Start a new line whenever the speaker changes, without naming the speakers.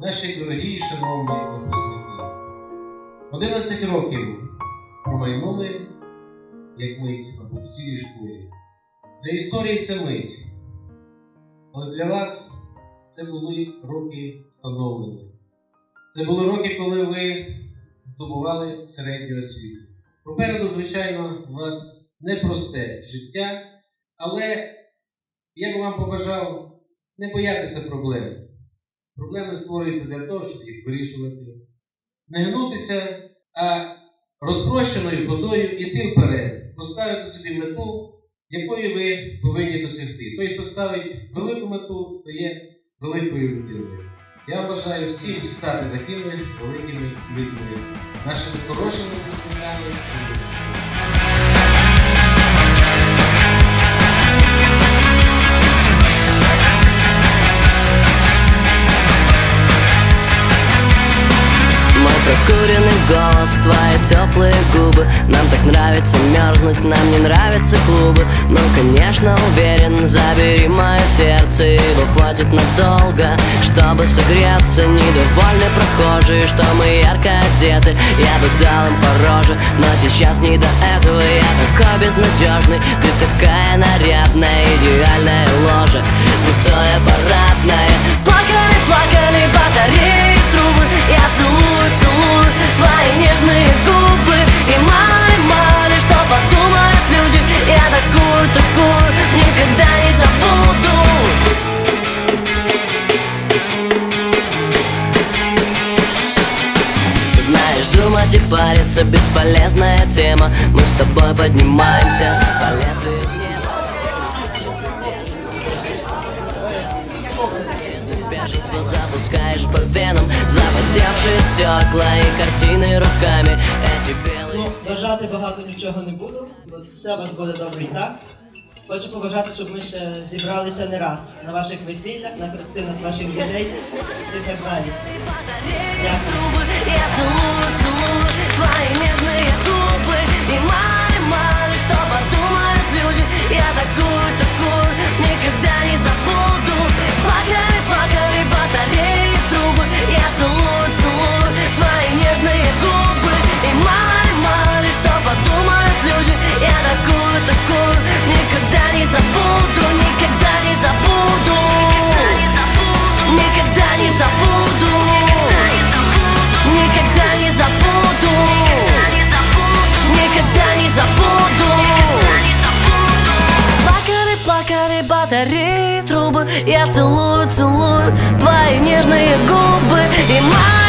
наші дорогі шановні випускники. 11 років промайнули, як або в цілій школі. Для історії це мить. Але для вас це були роки встановлення. Це були роки, коли ви здобували середню освіту. Попереду, звичайно, у вас непросте життя, але я би вам побажав не боятися проблем. Проблеми створюються для того, щоб їх вирішувати. Не гнутися, а розпрощеною ходою іти вперед, поставити собі мету, якої ви повинні досягти. Той, хто ставить велику мету, стає великою людиною. Я бажаю всім стати такими великими людьми, нашими хорошими випускниками.
Голос, твои теплые губы. Нам так нравится мерзнуть, нам не нравятся клубы. Ну, конечно, уверен, забери мое сердце Его хватит надолго, чтобы согреться. Недовольны прохожие, что мы ярко одеты. Я бы дал им по роже, но сейчас не до этого. Я такой безнадежный, ты такая нарядная Идеальная ложа, париться бесполезная тема Мы с тобой поднимаемся по лезвию в небо Хочется Ты бешенство запускаешь по венам Запотевшие стекла и картины руками Эти белые
Ну, бажати багато нічого не буду, бо все у вас буде добре і так. Хочу побажати, щоб ми ще зібралися не раз на ваших весіллях, на хрестинах ваших дітей і так далі.
батареи плакали батареи трубы Я целую, целую твои нежные губы И мои